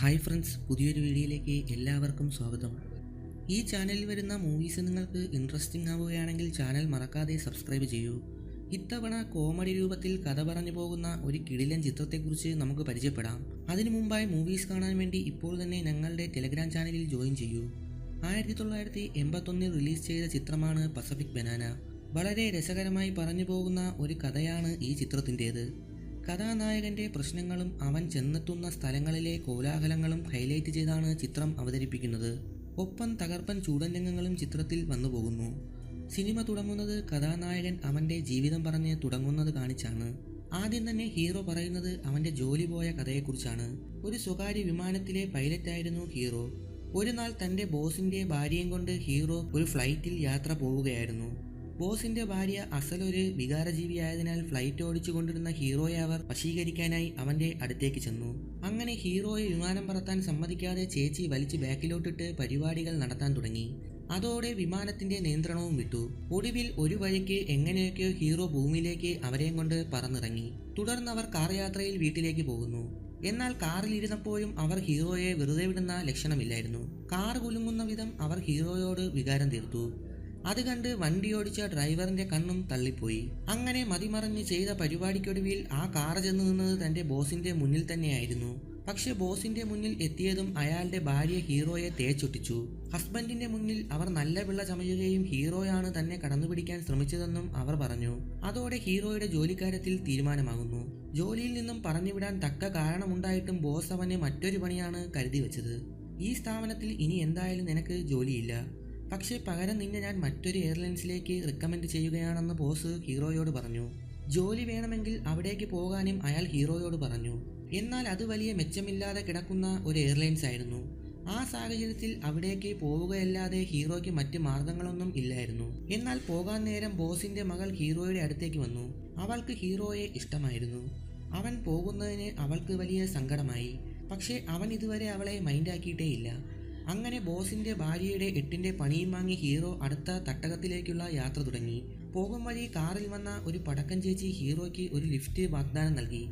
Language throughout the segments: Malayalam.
ഹായ് ഫ്രണ്ട്സ് പുതിയൊരു വീഡിയോയിലേക്ക് എല്ലാവർക്കും സ്വാഗതം. ഈ ചാനലിൽ വരുന്ന മൂവീസ് നിങ്ങൾക്ക് ഇൻട്രസ്റ്റിംഗ് ആവുകയാണെങ്കിൽ ചാനൽ മറക്കാതെ സബ്സ്ക്രൈബ് ചെയ്യൂ. ഇത്തവണ കോമഡി രൂപത്തിൽ കഥ പറഞ്ഞു പോകുന്ന ഒരു കിടിലൻ ചിത്രത്തെക്കുറിച്ച് നമുക്ക് പരിചയപ്പെടാം. അതിനു മുമ്പായി മൂവീസ് കാണാൻ വേണ്ടി ഇപ്പോൾ തന്നെ ഞങ്ങളുടെ ടെലഗ്രാം ചാനലിൽ ജോയിൻ ചെയ്യൂ. ആയിരത്തി തൊള്ളായിരത്തി എൺപത്തൊന്നിൽ റിലീസ് ചെയ്ത ചിത്രമാണ് പസഫിക് ബനാന വളരെ രസകരമായി പറഞ്ഞു പോകുന്ന ഒരു കഥയാണ് ഈ ചിത്രത്തിന്റേത്. കഥാനായകന്റെ പ്രശ്നങ്ങളും അവൻ ചെന്നെത്തുന്ന സ്ഥലങ്ങളിലെ കോലാഹലങ്ങളും ഹൈലൈറ്റ് ചെയ്താണ് ചിത്രം അവതരിപ്പിക്കുന്നത്. ഒപ്പം തകർപ്പൻ ചൂടൻ രംഗങ്ങളും ചിത്രത്തിൽ വന്നുപോകുന്നു. സിനിമ തുടങ്ങുന്നത് കഥാനായകൻ അവന്റെ ജീവിതം പറഞ്ഞ് തുടങ്ങുന്നത് കാണിച്ചാണ്. ആദ്യം തന്നെ ഹീറോ പറയുന്നത് അവന്റെ ജോലി പോയ കഥയെക്കുറിച്ചാണ്. ഒരു സ്വകാര്യ വിമാനത്തിലെ പൈലറ്റായിരുന്നു ഹീറോ. ഒരു നാൾ തന്റെ ബോസിന്റെ ഭാര്യയും കൊണ്ട് ഹീറോ ഒരു ഫ്ലൈറ്റിൽ യാത്ര പോവുകയായിരുന്നു. ബോസിന്റെ ഭാര്യ അസലൊരു വികാരജീവിയായതിനാൽ ഫ്ലൈറ്റ് ഓടിച്ചു കൊണ്ടിരുന്ന ഹീറോയെ അവർ വശീകരിക്കാനായി അവന്റെ അടുത്തേക്ക് ചെന്നു. അങ്ങനെ ഹീറോയെ വിമാനം പറത്താൻ സമ്മതിക്കാതെ ചേച്ചി വലിച്ച് ബാക്കിലോട്ടിട്ട് പരിപാടികൾ നടത്താൻ തുടങ്ങി. അതോടെ വിമാനത്തിന്റെ നിയന്ത്രണവും വിട്ടു. ഒടുവിൽ ഒരു വഴിക്ക് എങ്ങനെയൊക്കെയോ ഹീറോ ഭൂമിയിലേക്ക് അവരെയും കൊണ്ട് പറന്നിറങ്ങി. തുടർന്ന് അവർ കാർ യാത്രയിൽ വീട്ടിലേക്ക് പോകുന്നു. എന്നാൽ കാറിൽ ഇരുന്നപ്പോഴും അവർ ഹീറോയെ വെറുതെ വിടുന്ന ലക്ഷണമില്ലായിരുന്നു. കാർ കുലുങ്ങുന്ന വിധം അവർ ഹീറോയോട് വികാരം തീർത്തു. അത് കണ്ട് വണ്ടി ഓടിച്ച ഡ്രൈവറിന്റെ കണ്ണും തള്ളിപ്പോയി. അങ്ങനെ മതിമറഞ്ഞ് ചെയ്ത പരിപാടിക്കൊടുവിൽ ആ കാർ ചെന്ന് നിന്നത് തന്റെ ബോസിന്റെ മുന്നിൽ തന്നെയായിരുന്നു. പക്ഷെ ബോസിന്റെ മുന്നിൽ എത്തിയതും അയാളുടെ ഭാര്യ ഹീറോയെ തേച്ചൊട്ടിച്ചു. ഹസ്ബൻഡിന്റെ മുന്നിൽ അവർ നല്ല പിള്ള ചമയുകയും ഹീറോയാണ് തന്നെ കടന്നുപിടിക്കാൻ ശ്രമിച്ചതെന്നും അവർ പറഞ്ഞു. അതോടെ ഹീറോയുടെ ജോലിക്കാര്യത്തിൽ തീരുമാനമാകുന്നു. ജോലിയിൽ നിന്നും പറഞ്ഞുവിടാൻ തക്ക കാരണമുണ്ടായിട്ടും ബോസ് അവനെ മറ്റൊരു പണിയാണ് കരുതി വെച്ചത് ഈ സ്ഥാപനത്തിൽ ഇനി എന്തായാലും നിനക്ക് ജോലിയില്ല. പക്ഷേ പകരം നിന്നെ ഞാൻ മറ്റൊരു എയർലൈൻസിലേക്ക് റെക്കമെൻഡ് ചെയ്യുകയാണെന്ന് ബോസ് ഹീറോയോട് പറഞ്ഞു. ജോലി വേണമെങ്കിൽ അവിടേക്ക് പോകാനും അയാൾ ഹീറോയോട് പറഞ്ഞു. എന്നാൽ അത് വലിയ മെച്ചമില്ലാതെ കിടക്കുന്ന ഒരു എയർലൈൻസ് ആയിരുന്നു. ആ സാഹചര്യത്തിൽ അവിടേക്ക് പോവുകയല്ലാതെ ഹീറോയ്ക്ക് മറ്റ് മാർഗങ്ങളൊന്നും ഇല്ലായിരുന്നു. എന്നാൽ പോകാൻ നേരം ബോസിന്റെ മകൾ ഹീറോയുടെ അടുത്തേക്ക് വന്നു. അവൾക്ക് ഹീറോയെ ഇഷ്ടമായിരുന്നു. അവൻ പോകുന്നതിന് അവൾക്ക് വലിയ സങ്കടമായി. പക്ഷേ അവൻ ഇതുവരെ അവളെ മൈൻഡാക്കിയിട്ടേയില്ല അങ്ങനെ ബോസിന്റെ ഭാര്യയുടെ എട്ടിന്റെ പണിയും വാങ്ങി ഹീറോ അടുത്ത തട്ടകത്തിലേക്കുള്ള യാത്ര തുടങ്ങി. പോകും വഴി കാറിൽ വന്ന ഒരു പടക്കൻ ചേച്ചി ഹീറോയ്ക്ക് ഒരു ലിഫ്റ്റ് വാഗ്ദാനം നൽകി.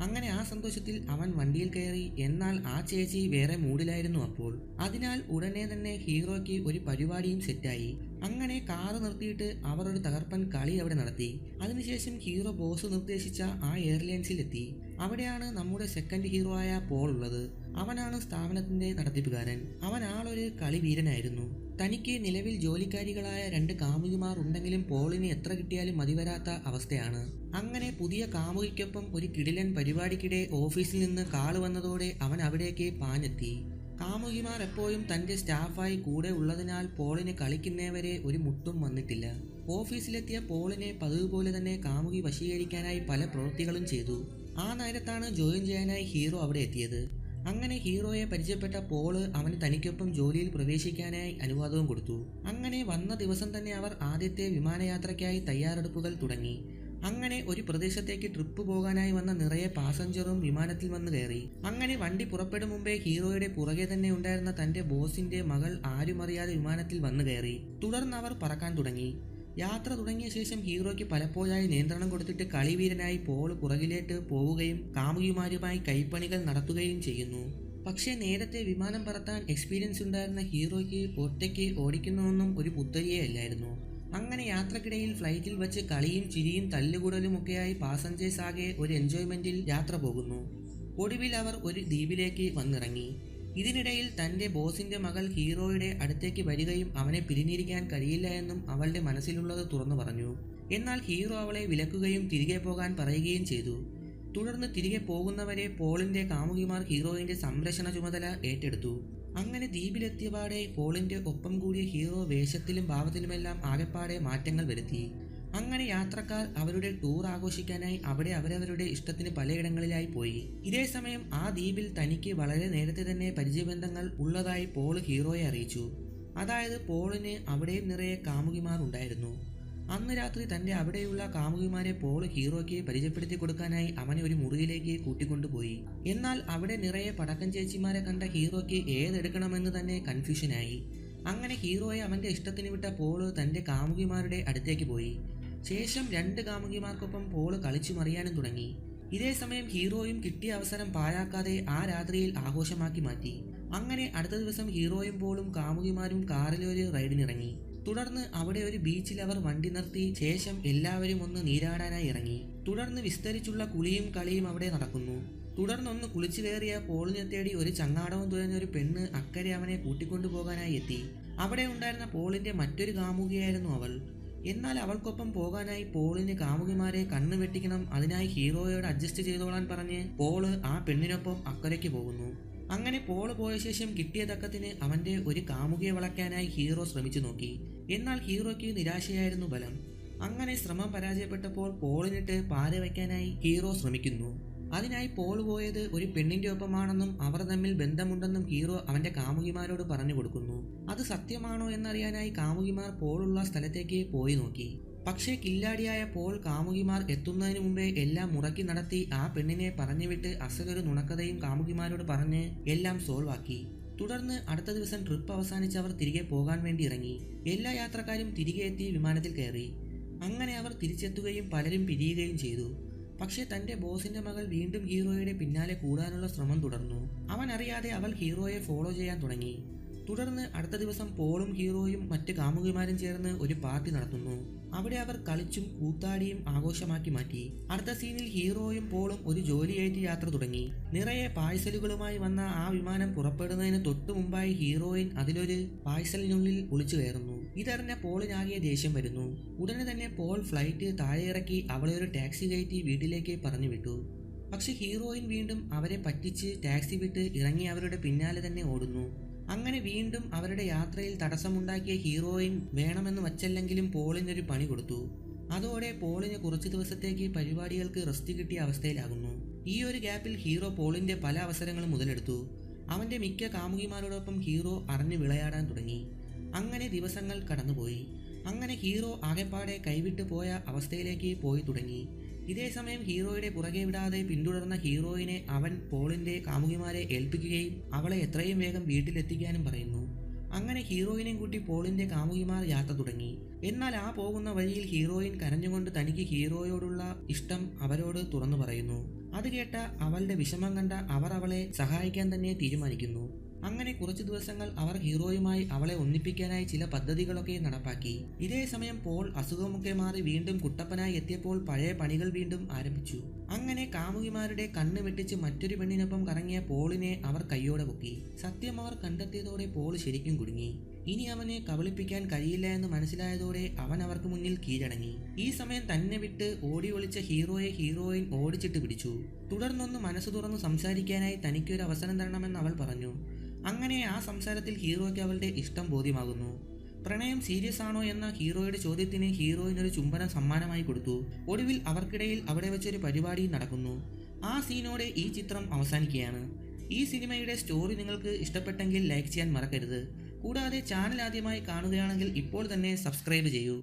അങ്ങനെ ആ സന്തോഷത്തിൽ അവൻ വണ്ടിയിൽ കയറി എന്നാൽ ആ ചേച്ചി വേറെ മൂഡിലായിരുന്നു അപ്പോൾ. അതിനാൽ ഉടനെ തന്നെ ഹീറോയ്ക്ക് ഒരു പരിപാടിയും സെറ്റായി. അങ്ങനെ കാറ് നിർത്തിയിട്ട് അവർ ഒരു തകർപ്പൻ കളി അവിടെ നടത്തി. അതിനുശേഷം ഹീറോ ബോസ് നിർദ്ദേശിച്ച ആ എയർലൈൻസിൽ എത്തി അവിടെയാണ് നമ്മുടെ സെക്കൻഡ് ഹീറോ ആയ പോൾ ഉള്ളത്. അവനാണ് സ്ഥാപനത്തിന്റെ നടത്തിപ്പുകാരൻ. അവൻ ആളൊരു കളിവീരനായിരുന്നു. തനിക്ക് നിലവിൽ ജോലിക്കാരികളായ രണ്ട് കാമുകിമാർ ഉണ്ടെങ്കിലും പോളിന് എത്ര കിട്ടിയാലും മതിവരാത്ത അവസ്ഥയാണ്. അങ്ങനെ പുതിയ കാമുകിക്കൊപ്പം ഒരു കിടിലൻ പരിപാടിക്കിടെ ഓഫീസിൽ നിന്ന് കാൾ വന്നതോടെ അവൻ അവിടേക്ക് പാഞ്ഞെത്തി. കാമുകിമാർ എപ്പോഴും തന്റെ സ്റ്റാഫായി കൂടെ ഉള്ളതിനാൽ പോളിന് കളിക്കുന്നവരെ ഒരു മുട്ടും വന്നിട്ടില്ല. ഓഫീസിലെത്തിയ പോളിനെ പതിവ് പോലെ തന്നെ കാമുകി വശീകരിക്കാനായി പല പ്രവൃത്തികളും ചെയ്തു. ആ നേരത്താണ് ജോയിൻ ചെയ്യാനായി ഹീറോ അവിടെ എത്തിയത്. അങ്ങനെ ഹീറോയെ പരിചയപ്പെട്ട പോൾ അവന് തനിക്കൊപ്പം ജോലിയിൽ പ്രവേശിക്കാനായി അനുവാദവും കൊടുത്തു. അങ്ങനെ വന്ന ദിവസം തന്നെ അവർ ആദ്യത്തെ വിമാനയാത്രയ്ക്കായി തയ്യാറെടുപ്പുകൾ തുടങ്ങി. അങ്ങനെ ഒരു പ്രദേശത്തേക്ക് ട്രിപ്പ് പോകാനായി വന്ന നിറയെ പാസഞ്ചറും വിമാനത്തിൽ വന്ന് കയറി. അങ്ങനെ വണ്ടി പുറപ്പെടും മുമ്പേ ഹീറോയുടെ പുറകെ തന്നെ ഉണ്ടായിരുന്ന തന്റെ ബോസിന്റെ മകൾ ആരുമറിയാതെ വിമാനത്തിൽ വന്നു കയറി. തുടർന്ന് അവർ പറക്കാൻ തുടങ്ങി. യാത്ര തുടങ്ങിയ ശേഷം ഹീറോയ്ക്ക് പലപ്പോഴായി നിയന്ത്രണം കൊടുത്തിട്ട് കളിവീരനായി പോൾ പുറകിലേട്ട് പോവുകയും കാമുകിമാരുമായി കൈപ്പണികൾ നടത്തുകയും ചെയ്യുന്നു. പക്ഷേ നേരത്തെ വിമാനം പറത്താൻ എക്സ്പീരിയൻസ് ഉണ്ടായിരുന്ന ഹീറോയ്ക്ക് ഒറ്റയ്ക്ക് ഓടിക്കുന്നതൊന്നും ഒരു പുത്തരിയേ അല്ലായിരുന്നു. അങ്ങനെ യാത്രക്കിടയിൽ ഫ്ലൈറ്റിൽ വെച്ച് കളിയും ചിരിയും തല്ലുകൂടലും ഒക്കെയായി പാസഞ്ചേഴ്സ് ആകെ ഒരു എൻജോയ്മെന്റിൽ യാത്ര പോകുന്നു. ഒടുവിൽ അവർ ഒരു ദ്വീപിലേക്ക് വന്നിറങ്ങി. ഇതിനിടയിൽ തന്റെ ബോസിന്റെ മകൾ ഹീറോയുടെ അടുത്തേക്ക് വരികയും അവനെ പിരിഞ്ഞിരിക്കാൻ കഴിയില്ല എന്നും അവളുടെ മനസ്സിലുള്ളത് തുറന്നു പറഞ്ഞു. എന്നാൽ ഹീറോ അവളെ വിലക്കുകയും തിരികെ പോകാൻ പറയുകയും ചെയ്തു. തുടർന്ന് തിരികെ പോകുന്നവരെ പോളിന്റെ കാമുകിമാർ ഹീറോയിന്റെ സംരക്ഷണ ചുമതല ഏറ്റെടുത്തു. അങ്ങനെ ദ്വീപിലെത്തിയപാടെ പോളിന്റെ ഒപ്പം കൂടിയ ഹീറോ വേഷത്തിലും ഭാവത്തിലുമെല്ലാം ആകെപ്പാടെ മാറ്റങ്ങൾ വരുത്തി. അങ്ങനെ യാത്രക്കാർ അവരുടെ ടൂർ ആഘോഷിക്കാനായി അവിടെ അവരവരുടെ ഇഷ്ടത്തിന് പലയിടങ്ങളിലായി പോയി. ഇതേ സമയം ആ ദ്വീപിൽ തനിക്ക് വളരെ നേരത്തെ തന്നെ പരിചയബന്ധങ്ങൾ ഉള്ളതായി പോൾ ഹീറോയെ അറിയിച്ചു. അതായത് പോളിന് അവിടെയും നിറയെ കാമുകിമാർ ഉണ്ടായിരുന്നു. അന്ന് രാത്രി തന്റെ അവിടെയുള്ള കാമുകിമാരെ പോൾ ഹീറോയ്ക്ക് പരിചയപ്പെടുത്തി കൊടുക്കാനായി അവനെ ഒരു മുറിയിലേക്ക് കൂട്ടിക്കൊണ്ടുപോയി. എന്നാൽ അവിടെ നിറയെ പടക്കം ചേച്ചിമാരെ കണ്ട ഹീറോയ്ക്ക് ഏതെടുക്കണമെന്ന് തന്നെ കൺഫ്യൂഷനായി അങ്ങനെ ഹീറോയെ അവന്റെ ഇഷ്ടത്തിന് വിട്ട പോൾ തന്റെ കാമുകിമാരുടെ അടുത്തേക്ക് പോയി. ശേഷം രണ്ട് കാമുകിമാർക്കൊപ്പം പോൾ കളിച്ചു മറിയാനും തുടങ്ങി. ഇതേ സമയം ഹീറോയും കിട്ടിയ അവസരം പാഴാക്കാതെ ആ രാത്രിയിൽ ആഘോഷമാക്കി മാറ്റി. അങ്ങനെ അടുത്ത ദിവസം ഹീറോയും പോളും കാമുകിമാരും കാറിൽ ഒരു റൈഡിനിറങ്ങി. തുടർന്ന് അവിടെ ഒരു ബീച്ചിൽ അവർ വണ്ടി നിർത്തി ശേഷം എല്ലാവരും ഒന്ന് നീരാടാനായി ഇറങ്ങി. തുടർന്ന് വിസ്തരിച്ചുള്ള കുളിയും കളിയും അവിടെ നടക്കുന്നു. തുടർന്നൊന്ന് കുളിച്ചു കയറിയ പോളിനെ തേടി ഒരു ചങ്ങാടവും തുഴഞ്ഞ ഒരു പെണ്ണ് അക്കരെ അവനെ കൂട്ടിക്കൊണ്ടുപോകാനായി എത്തി. അവിടെ ഉണ്ടായിരുന്ന പോളിന്റെ മറ്റൊരു കാമുകിയായിരുന്നു അവൾ. എന്നാൽ അവൾക്കൊപ്പം പോകാനായി പോളിന് കാമുകിമാരെ കണ്ണു വെട്ടിക്കണം അതിനായി ഹീറോയോട് അഡ്ജസ്റ്റ് ചെയ്തോളാൻ പറഞ്ഞ് പോൾ ആ പെണ്ണിനൊപ്പം അക്കരയ്ക്ക് പോകുന്നു. അങ്ങനെ പോൾ പോയ ശേഷം കിട്ടിയ തക്കത്തിന് അവന്റെ ഒരു കാമുകിയെ വളയ്ക്കാനായി ഹീറോ ശ്രമിച്ചു നോക്കി. എന്നാൽ ഹീറോയ്ക്ക് നിരാശയായിരുന്നു ബലം. അങ്ങനെ ശ്രമം പരാജയപ്പെട്ടപ്പോൾ പോളിനിട്ട് പാര വയ്ക്കാനായി ഹീറോ ശ്രമിക്കുന്നു. അതിനായി പോൾ പോയത് ഒരു പെണ്ണിന്റെ ഒപ്പമാണെന്നും അവർ തമ്മിൽ ബന്ധമുണ്ടെന്നും ഹീറോ അവന്റെ കാമുകിമാരോട് പറഞ്ഞു കൊടുക്കുന്നു. അത് സത്യമാണോ എന്നറിയാനായി കാമുകിമാർ പോളുള്ള സ്ഥലത്തേക്ക് പോയി നോക്കി. പക്ഷേ കില്ലാടിയായ പോൾ കാമുകിമാർ എത്തുന്നതിന് മുമ്പേ എല്ലാം മുറക്കി നടത്തി ആ പെണ്ണിനെ പറഞ്ഞുവിട്ട് അസലൊരു നുണക്കഥയും കാമുകിമാരോട് പറഞ്ഞ് എല്ലാം സോൾവ് ആക്കി. തുടർന്ന് അടുത്ത ദിവസം ട്രിപ്പ് അവസാനിച്ച് അവർ തിരികെ പോകാൻ വേണ്ടി ഇറങ്ങി. എല്ലാ യാത്രക്കാരും തിരികെ എത്തി വിമാനത്തിൽ കയറി. അങ്ങനെ അവർ തിരിച്ചെത്തുകയും പലരും പിരിയുകയും ചെയ്തു. പക്ഷേ തന്റെ ബോസിന്റെ മകൾ വീണ്ടും ഹീറോയുടെ പിന്നാലെ കൂടാനുള്ള ശ്രമം തുടർന്നു. അവൻ അറിയാതെ അവൾ ഹീറോയെ ഫോളോ ചെയ്യാൻ തുടങ്ങി. തുടർന്ന് അടുത്ത ദിവസം പോളും ഹീറോയും മറ്റ് കാമുകിമാരും ചേർന്ന് ഒരു പാർട്ടി നടത്തുന്നു. അവിടെ അവർ കളിച്ചും കൂത്താടിയും ആഘോഷമാക്കി മാറ്റി. അടുത്ത സീനിൽ ഹീറോയും പോളും ഒരു ജോലിയേറ്റ് യാത്ര തുടങ്ങി. നിറയെ പാഴ്സലുകളുമായി വന്ന ആ വിമാനം പുറപ്പെടുന്നതിന് തൊട്ടു മുമ്പായി ഹീറോയിൻ അതിലൊരു പാഴ്സലിനുള്ളിൽ ഒളിച്ചു കയറുന്നു. ഇതറിഞ്ഞ പോളിനാകെ ദേഷ്യം വരുന്നു. ഉടനെ തന്നെ പോൾ ഫ്ലൈറ്റ് താഴെ ഇറക്കി അവളെ ഒരു ടാക്സി കയറ്റി വീട്ടിലേക്ക് പറഞ്ഞു വിട്ടു. പക്ഷെ ഹീറോയിൻ വീണ്ടും അവരെ പറ്റിച്ച് ടാക്സി വിട്ട് ഇറങ്ങി അവരുടെ പിന്നാലെ തന്നെ ഓടുന്നു. അങ്ങനെ വീണ്ടും അവരുടെ യാത്രയിൽ തടസ്സമുണ്ടാക്കിയ ഹീറോയിൻ വേണമെന്ന് വച്ചല്ലെങ്കിലും പോളിനൊരു പണി കൊടുത്തു. അതോടെ പോളിന് കുറച്ച് ദിവസത്തേക്ക് പരിപാടികൾക്ക് റെസ്റ്റ് കിട്ടിയ അവസ്ഥയിലാകുന്നു. ഈ ഒരു ഗ്യാപ്പിൽ ഹീറോ പോളിന്റെ പല അവസരങ്ങളും മുതലെടുത്തു. അവന്റെ മിക്ക കാമുകിമാരോടൊപ്പം ഹീറോ അറിഞ്ഞു വിളയാടാൻ തുടങ്ങി. അങ്ങനെ ദിവസങ്ങൾ കടന്നുപോയി. അങ്ങനെ ഹീറോ ആകെപ്പാടെ കൈവിട്ടു പോയ അവസ്ഥയിലേക്ക് പോയി തുടങ്ങി. ഇതേ സമയം ഹീറോയുടെ പുറകെ വിടാതെ പിന്തുടർന്ന ഹീറോയിനെ അവൻ പോളിന്റെ കാമുകിമാരെ ഏൽപ്പിക്കുകയും അവളെ എത്രയും വേഗം വീട്ടിലെത്തിക്കാനും പറയുന്നു. അങ്ങനെ ഹീറോയിനെയും കൂട്ടി പോളിന്റെ കാമുകിമാർ യാത്ര തുടങ്ങി. എന്നാൽ ആ പോകുന്ന വഴിയിൽ ഹീറോയിൻ കരഞ്ഞുകൊണ്ട് തനിക്ക് ഹീറോയോടുള്ള ഇഷ്ടം അവരോട് തുറന്നു പറയുന്നു. അത് കേട്ട അവളുടെ വിഷമം കണ്ട അവർ അവളെ സഹായിക്കാൻ തന്നെ തീരുമാനിക്കുന്നു. അങ്ങനെ കുറച്ചു ദിവസങ്ങൾ അവർ ഹീറോയുമായി അവളെ ഒന്നിപ്പിക്കാനായി ചില പദ്ധതികളൊക്കെ നടപ്പാക്കി. ഇതേ സമയം പോൾ അസുഖമൊക്കെ മാറി വീണ്ടും കുട്ടപ്പനായി എത്തിയപ്പോൾ പഴയ പണികൾ വീണ്ടും ആരംഭിച്ചു. അങ്ങനെ കാമുകിമാരുടെ കണ്ണ് വെട്ടിച്ച് മറ്റൊരു പെണ്ണിനൊപ്പം കറങ്ങിയ പോളിനെ അവർ കൈയോടെ പൊക്കി. സത്യം അവർ കണ്ടെത്തിയതോടെ പോൾ ശരിക്കും കുടുങ്ങി. ഇനി അവനെ കബളിപ്പിക്കാൻ കഴിയില്ല എന്ന് മനസ്സിലായതോടെ അവൻ അവർക്ക് മുന്നിൽ കീഴടങ്ങി. ഈ സമയം തന്നെ വിട്ട് ഓടി ഒളിച്ച ഹീറോയെ ഹീറോയിൻ ഓടിച്ചിട്ട് പിടിച്ചു. തുടർന്നൊന്ന് മനസ്സ് തുറന്ന് സംസാരിക്കാനായി തനിക്കൊരു അവസരം തരണമെന്ന് അവൾ പറഞ്ഞു. അങ്ങനെ ആ സംസാരത്തിൽ ഹീറോയ്ക്ക് അവളുടെ ഇഷ്ടം ബോധ്യമാകുന്നു. പ്രണയം സീരിയസ് ആണോ എന്ന ഹീറോയുടെ ചോദ്യത്തിന് ഹീറോയിൻ ഒരു ചുംബനം സമ്മാനമായി കൊടുത്തു. ഒടുവിൽ അവർക്കിടയിൽ അവിടെ വെച്ചൊരു പരിപാടി നടക്കുന്നു. ആ സീനോടെ ഈ ചിത്രം അവസാനിക്കുകയാണ്. ഈ സിനിമയുടെ സ്റ്റോറി നിങ്ങൾക്ക് ഇഷ്ടപ്പെട്ടെങ്കിൽ ലൈക്ക് ചെയ്യാൻ മറക്കരുത്. കൂടാതെ ചാനൽ ആദ്യമായി കാണുകയാണെങ്കിൽ ഇപ്പോൾ തന്നെ സബ്സ്ക്രൈബ് ചെയ്യൂ.